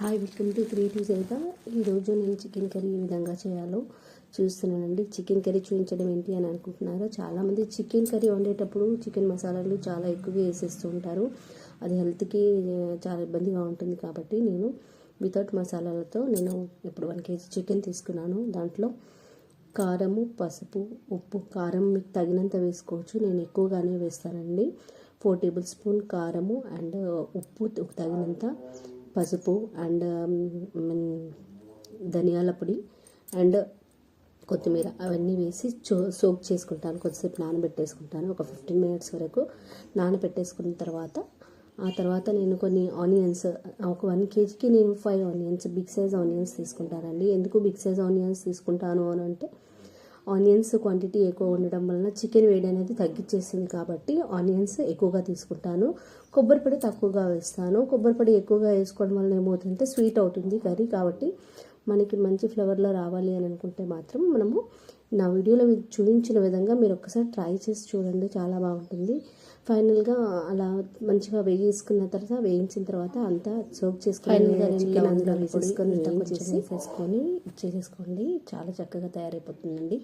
Hi welcome to creative Saritha ఈరోజు నేను chicken curry ఈ విధంగా చేయాలో చూస్తున్నానండి. చికెన్ కర్రీ చూపించడం ఏంటి అని అనుకుంటున్నారు? చాలామంది చికెన్ కర్రీ వండేటప్పుడు చికెన్ మసాలాలు చాలా ఎక్కువగా వేసేస్తూ ఉంటారు. అది హెల్త్కి చాలా ఇబ్బందిగా ఉంటుంది కాబట్టి నేను వితౌట్ మసాలాలతో నేను ఇప్పుడు వన్ కేజీ చికెన్ తీసుకున్నాను. దాంట్లో కారము పసుపు ఉప్పు కారం మీకు తగినంత వేసుకోవచ్చు. నేను ఎక్కువగానే వేస్తానండి. ఫోర్ టేబుల్ స్పూన్ కారము అండ్ ఉప్పు తగినంత. పసుపు అండ్ ధనియాల పొడి అండ్ కొత్తిమీర అవన్నీ వేసి చో సోక్ చేసుకుంటాను. కొద్దిసేపు నానబెట్టేసుకుంటాను. ఒక ఫిఫ్టీన్ మినిట్స్ వరకు నానబెట్టేసుకున్న తర్వాత ఆ తర్వాత నేను కొన్ని ఆనియన్స్ ఒక వన్ కేజీకి నేను five onions big size onions తీసుకుంటానండి. ఎందుకు బిగ్ సైజ్ ఆనియన్స్ తీసుకుంటాను అని అంటే ఆనియన్స్ క్వాంటిటీ ఎక్కువ ఉండడం వలన చికెన్ వేడి అనేది తగ్గించేసింది కాబట్టి ఆనియన్స్ ఎక్కువగా తీసుకుంటాను. కొబ్బరి పొడి తక్కువగా వేస్తాను. కొబ్బరి పొడి ఎక్కువగా వేసుకోవడం వల్ల ఏమవుతుందంటే స్వీట్ అవుతుంది కర్రీ కాబట్టి మనకి మంచి ఫ్లేవర్లో రావాలి అని అనుకుంటే మాత్రం మనము నా వీడియోలో చూపించిన విధంగా మీరు ఒక్కసారి ట్రై చేసి చూడండి. చాలా బాగుంటుంది. ఫైనల్గా అలా మంచిగా వేయించుకున్న తర్వాత వేయించిన తర్వాత అంతా సోక్ చేసుకొని చికెన్ అందులో వేసేసుకొని వేసేసుకొని ఇచ్చేసేసుకోండి. చాలా చక్కగా తయారైపోతుందండి.